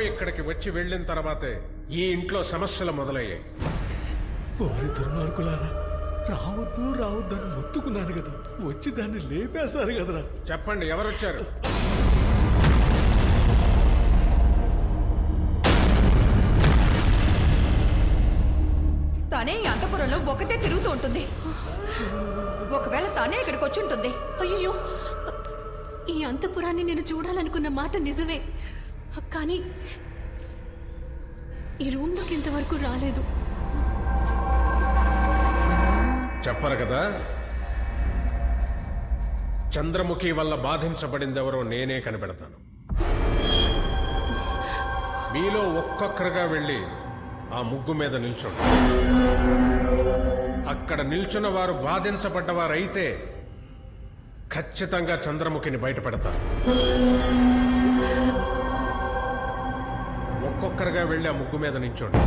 ఇక్కడికి వచ్చి వెళ్ళిన తర్వాతే ఈ ఇంట్లో సమస్యలు మొదలయ్యాయి. ఓరి దుర్మార్గులారా రావద్దు రావద్దు అని మొత్తుకున్నాను కదా. వచ్చి దాన్ని లేపేశారు కదరా. చెప్పండి ఎవరొచ్చారు? తనే ఈ అంతపురంలో ఒకతే తిరుగుతూ ఉంటుంది. ఒకవేళ తానే ఇక్కడికి వచ్చి ఉంటుంది. అయ్యో ఈ అంతపురాన్ని నేను చూడాలనుకున్న మాట నిజమే. కానీ ఈ రూమ్లోకి ఇంతవరకు రాలేదు. చెప్పరు కదా? చంద్రముఖి వల్ల బాధించబడిందెవరో నేనే కనిపెడతాను. మీలో ఒక్కొక్కరుగా వెళ్ళి ఆ ముగ్గు మీద నిల్చోండి. అక్కడ నిల్చున్న వారు బాధించబడ్డవారైతే ఖచ్చితంగా చంద్రముఖిని బయటపెడతారు. ఒక్కొక్కరుగా వెళ్ళి ఆ ముగ్గు మీద నించోండి.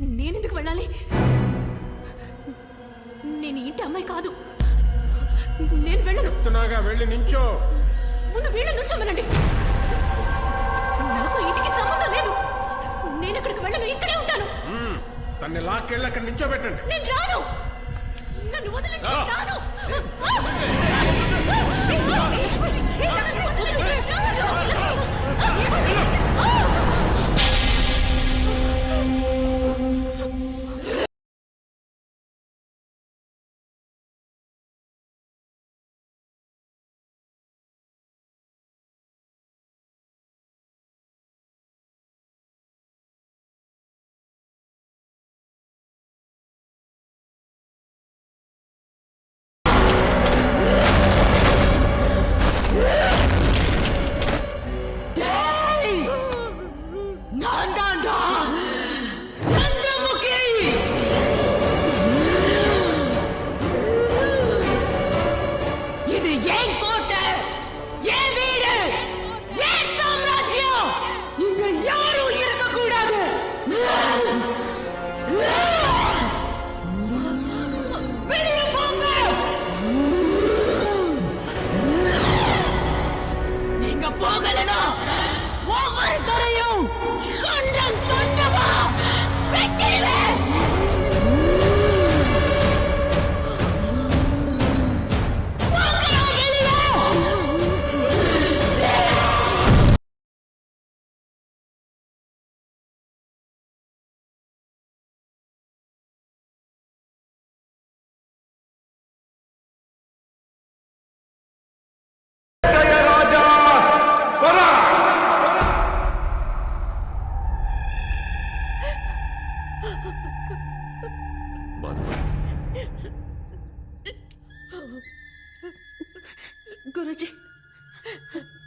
నేనెందుకు వెళ్ళాలి? నేను ఇంటి అమ్మాయి కాదు. నేను వెళ్ళను. చెప్తున్నాగా వెళ్ళి నించో. ముందు వీళ్ళ నుంచోమనండి నాకు ఇంటికి సంబంధం లేదు. నేను ఎక్కడికి వెళ్ళను ఇక్కడే ఉంటాను. మ్మ్. తన్ని లాక్కెళ్ళి అక్కడ నించోబెట్టండి. నేను రాను. నన్ను వదలండి. నేను రాను.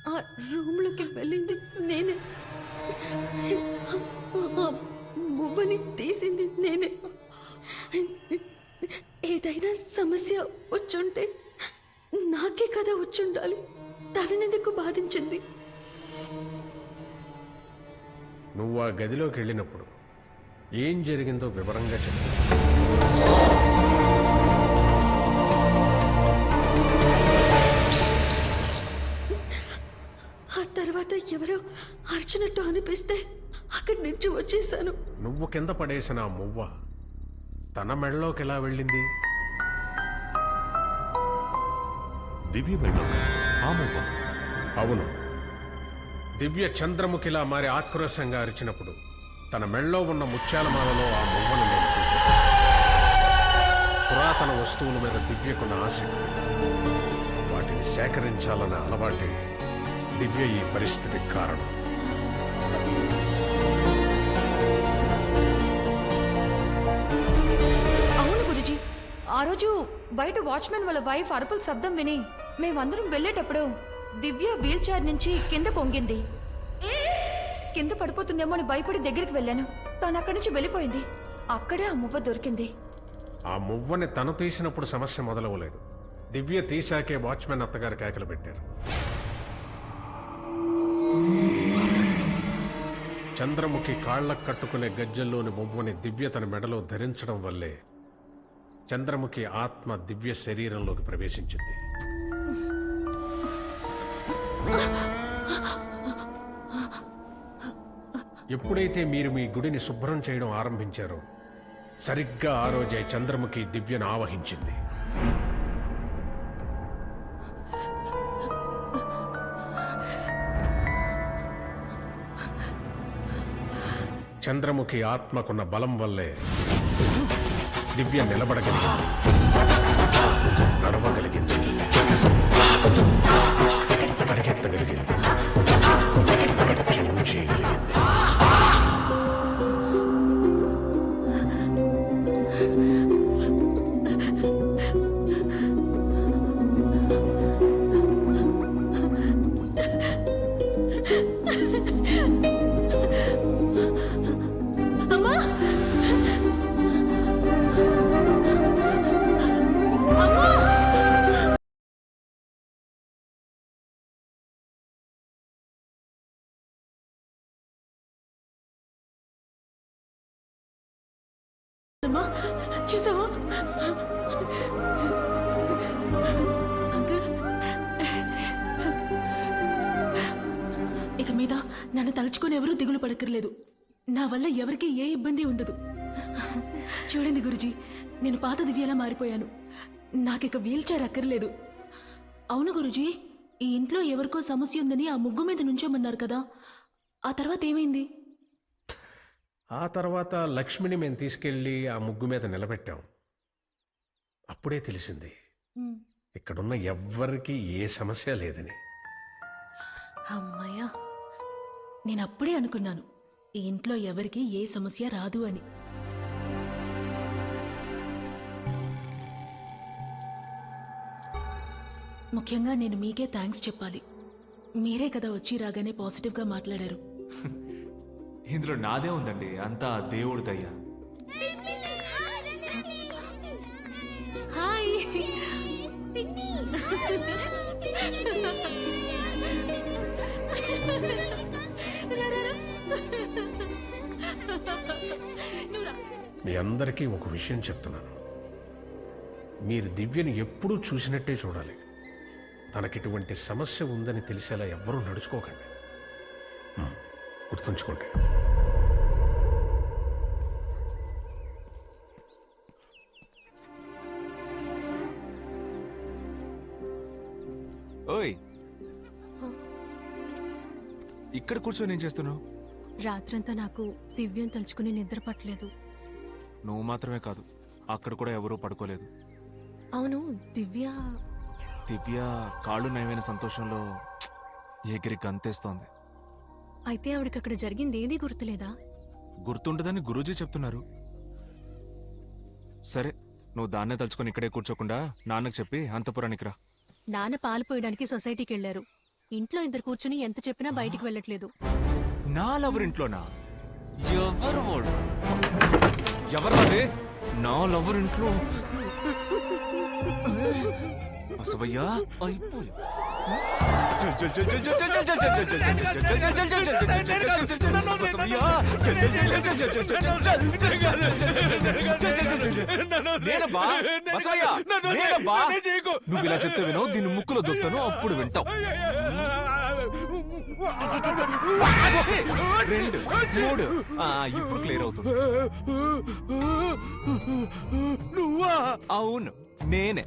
ఆ రూమ్లోకి వెళ్ళింది నేనే. ఆ మువ్వని తీసింది నేనే. ఏదైనా సమస్య వచ్చుంటే నాకే కదా వచ్చుండాలి. తననెందుకు బాధించింది? నువ్వు ఆ గదిలోకి వెళ్ళినప్పుడు ఏం జరిగిందో వివరంగా చెప్పు. తర్వాత ఎవరో అర్చినట్టు అనిపిస్తే అక్కడి నుంచి వచ్చేసాను. నువ్వు కింద పడేసిన ఆ మువ్వ తన మెడలోకి ఎలా వెళ్ళింది? దివ్య అవును. దివ్య చంద్రముఖిలా మారి ఆక్రోశంగా అరిచినప్పుడు తన మెళ్ళో ఉన్న ముత్యాలమాలలో ఆ మువ్వను నేను చూశాను. పురాతన వస్తువుల మీద దివ్యకున్న ఆసక్తి. వాటిని సేకరించాలన్న అలవాటే దివ్య ఈ పరిస్థితికి కారణం. అవును గురుజీ. ఆ రోజు బయట వాచ్మెన్ వాళ్ళ వైఫ్ అరుపుల శబ్దం విని మేమందరం వెళ్ళేటప్పుడు దివ్య వీల్ చైర్ నుంచి కింద పొంగింది. కింద పడిపోతుందేమో అని భయపడి దగ్గరికి వెళ్ళాను. తను అక్కడి నుంచి వెళ్ళిపోయింది. అక్కడే ఆ మువ్వ దొరికింది. ఆ మువ్వని తను తీసినప్పుడు సమస్య మొదలవలేదు దివ్య తీశాకే వాచ్మెన్ అత్తగారు కేకలు పెట్టారు. చంద్రముఖి కాళ్ళకు కట్టుకునే గజ్జల్లోని బొమ్మని దివ్య తన మెడలో ధరించడం వల్లే చంద్రముఖి ఆత్మ దివ్య శరీరంలోకి ప్రవేశించింది. ఎప్పుడైతే మీరు మీ గుడిని శుభ్రం చేయడం ఆరంభించారో సరిగ్గా ఆ రోజే చంద్రముఖి దివ్యను ఆవహించింది. చంద్రముఖి ఆత్మకున్న బలం వల్లే దివ్య నిలబడగలిగింది. నడవగలిగింది. పరిగెత్తగలిగింది. నాట్యం చేయగలిగింది చూసావా? ఇక మీద నన్ను తలుచుకొని ఎవరూ దిగులు పడక్కర్లేదు. నా వల్ల ఎవరికి ఏ ఇబ్బంది ఉండదు. చూడండి గురుజీ నేను పాత దివ్యలా మారిపోయాను. నాకిక వీల్ చైర్ అక్కర్లేదు. అవును గురుజీ ఈ ఇంట్లో ఎవరికో సమస్య ఉందని ఆ ముగ్గు మీద నుంచోమన్నారు కదా. ఆ తర్వాత ఏమైంది? ఆ తర్వాత లక్ష్మిని మేము తీసుకెళ్ళి ఆ ముగ్గు మీద నిలబెట్టాం. అప్పుడే తెలిసింది. ఇక్కడున్న ఎవ్వరికీ ఏ సమస్య లేదని. అమ్మయ్యా నేను అప్పుడే అనుకున్నాను ఈ ఇంట్లో ఎవరికీ ఏ సమస్య రాదు అని. ముఖ్యంగా నేను మీకే థ్యాంక్స్ చెప్పాలి. మీరే కదా వచ్చి రాగానే పాజిటివ్గా మాట్లాడారు. ఇందులో నాదే ఉందండి అంతా దేవుడి దయ్య హాయ్. మీ అందరికీ ఒక విషయం చెప్తున్నాను. మీరు దివ్యని ఎప్పుడూ చూసినట్టే చూడాలి. తనకిటువంటి సమస్య ఉందని తెలిసేలా ఎవ్వరూ నడుచుకోకండి. హ్మ్, గుర్తుంచుకోండి. ఓయ్. ఇక్కడ కూర్చొని ఏం చేస్తున్నావు? రాత్రంతా నాకు దివ్యం తలుచుకుని నిద్ర పట్టలేదు. నువ్వు మాత్రమే కాదు అక్కడ కూడా ఎవరూ పడుకోలేదు. అవును దివ్య. దివ్య కాళ్ళు నయమైన సంతోషంలో ఎగిరి గంతేస్తోంది. అయితే ఆవిడకి అక్కడ జరిగింది ఏదీ గుర్తులేదా? గుర్తుండదని గురూజీ చెప్తున్నారు. సరే నువ్వు దాన్నే తలుచుకొని ఇక్కడే కూర్చోకుండా నాన్నకు చెప్పి అంతపురానికి రా. నాన్న పాలు పోయడానికి సొసైటీకి వెళ్ళారు ఇంట్లో ఇద్దరు కూర్చుని ఎంత చెప్పినా బయటికి వెళ్ళట్లేదు. నా లవర్ ఇంట్లోనా ఎవరు వాడు ఎవరు అదే నా లవర్ ఇంట్లో అసవయ్యా అయిపోయా నువ్వు ఇలా చెప్తే వినో దీన్ని ముక్కులో దొక్కను అప్పుడు వింటావు. రెండు మూడు. ఇప్పుడు క్లియర్ అవుతుంది. నువ్వా? అవును నేనే.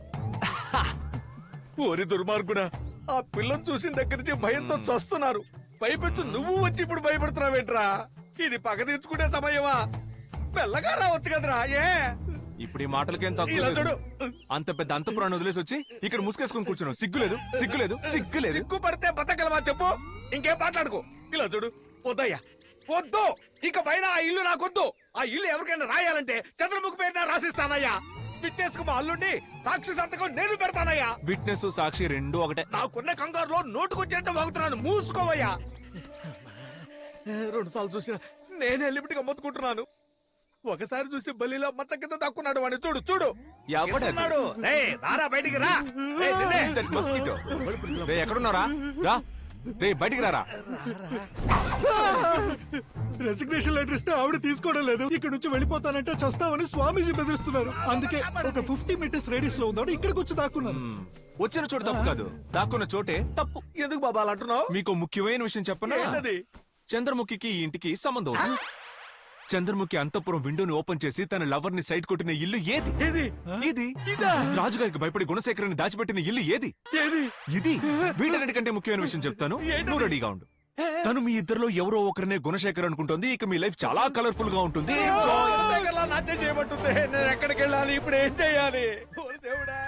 ఓరి దుర్మార్గుడా. ఆ పిల్లని చూసిన దగ్గర నుంచి భయంతో చస్తున్నారు. పైపెచ్చు నువ్వు వచ్చి ఇప్పుడు భయపడుతున్నావేంట్రా? ఇది పగ తీర్చుకునే సమయమా? మెల్లగా రావచ్చు కదరా ఏ? ఇప్పుడు ఈ మాటలకేం తక్కువ. చూడు. అంత పెద్ద అంతపురాన్ని వదిలేసి వచ్చి ఇక్కడ ముసుకేసుకుని కూర్చున్నావు. సిగ్గులేదు సిగ్గులేదు సిగ్గులేదు. సిగ్గు పడితే బతకగలవా చెప్పు? ఇంకేం మాట్లాడుకో. ఇలా చూడు. వద్దయ్యా. వద్దు. ఇక పైన ఆ ఇల్లు నాకొద్దు. ఆ ఇల్లు ఎవరికైనా రాయాలంటే చంద్రముఖి పేరున రాసిస్తానయ్యా. విట్నెస్కు మా అల్లుండి సాక్షి సంతకం నేను పెడతానయ్యా. విట్నెస్ సాక్షి రెండు ఒకటే. నాకున్న కంగారులో నోటుకొచ్చినట్టు వాగుతున్నాను. మూసుకోవయ్యా. రెండు సార్లు చూసిన నేనే లిమిట్గా మొత్తుకుంటున్నాను. ఒకసారి చూసి బలిలో మచ్చ కింద దక్కున్నాడు వాడిని. చూడు చూడు? రేయ్, రారా బయటికి? రే. ఎక్కడున్నారా రా. రే బయటికి రారా? రెసిగ్నేషన్ లెటర్ ఇస్తే ఆవిడ తీసుకోవడం లేదు. ఇక్కడ నుంచి వెళ్ళిపోతానంటే చస్తామని స్వామీజీ బెదిరిస్తున్నారు. అందుకే ఒక ఫిఫ్టీ మీటర్స్ రేడియస్లో ఉందాడు ఇక్కడికి వచ్చి దాక్కున్నాను. వచ్చిన చోటు తప్పు కాదు. దాక్కున్న చోటే తప్పు. ఎందుకు బాబా అలా అంటున్నావు? మీకు ముఖ్యమైన విషయం చెప్పనా? చంద్రముఖికి ఈ ఇంటికి సంబంధం ఉంది. చంద్రముఖి అంతపురం విండోని ఓపెన్ చేసి తన లవర్ని సైడ్ కొట్టిన ఇల్లు ఏది? ఏది? ఇది? రాజుగారికి భయపడి గుణశేఖరాన్ని దాచిపెట్టిన ఇల్లు ఏది? ఏది? ఇది? వీటన్నిటికంటే ముఖ్యమైన విషయం చెప్తాను. నువ్వు రెడీగా ఉండు. తను మీ ఇద్దరిలో ఎవరో ఒకరినే గుణశేఖర్ అనుకుంటుంది. ఇక మీ లైఫ్ చాలా కలర్ఫుల్గా ఉంటుంది నేను ఎక్కడికి వెళ్ళాలి? ఇప్పుడు ఏం చేయాలి? దేవుడా!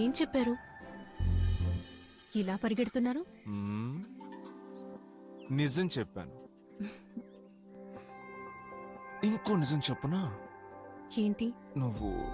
ఏం చెప్పారు? ఇలా పరిగెడుతున్నారు. నిజం చెప్పాను. ఇంకో నిజం చెప్పునా? ఏంటి? నువ్వు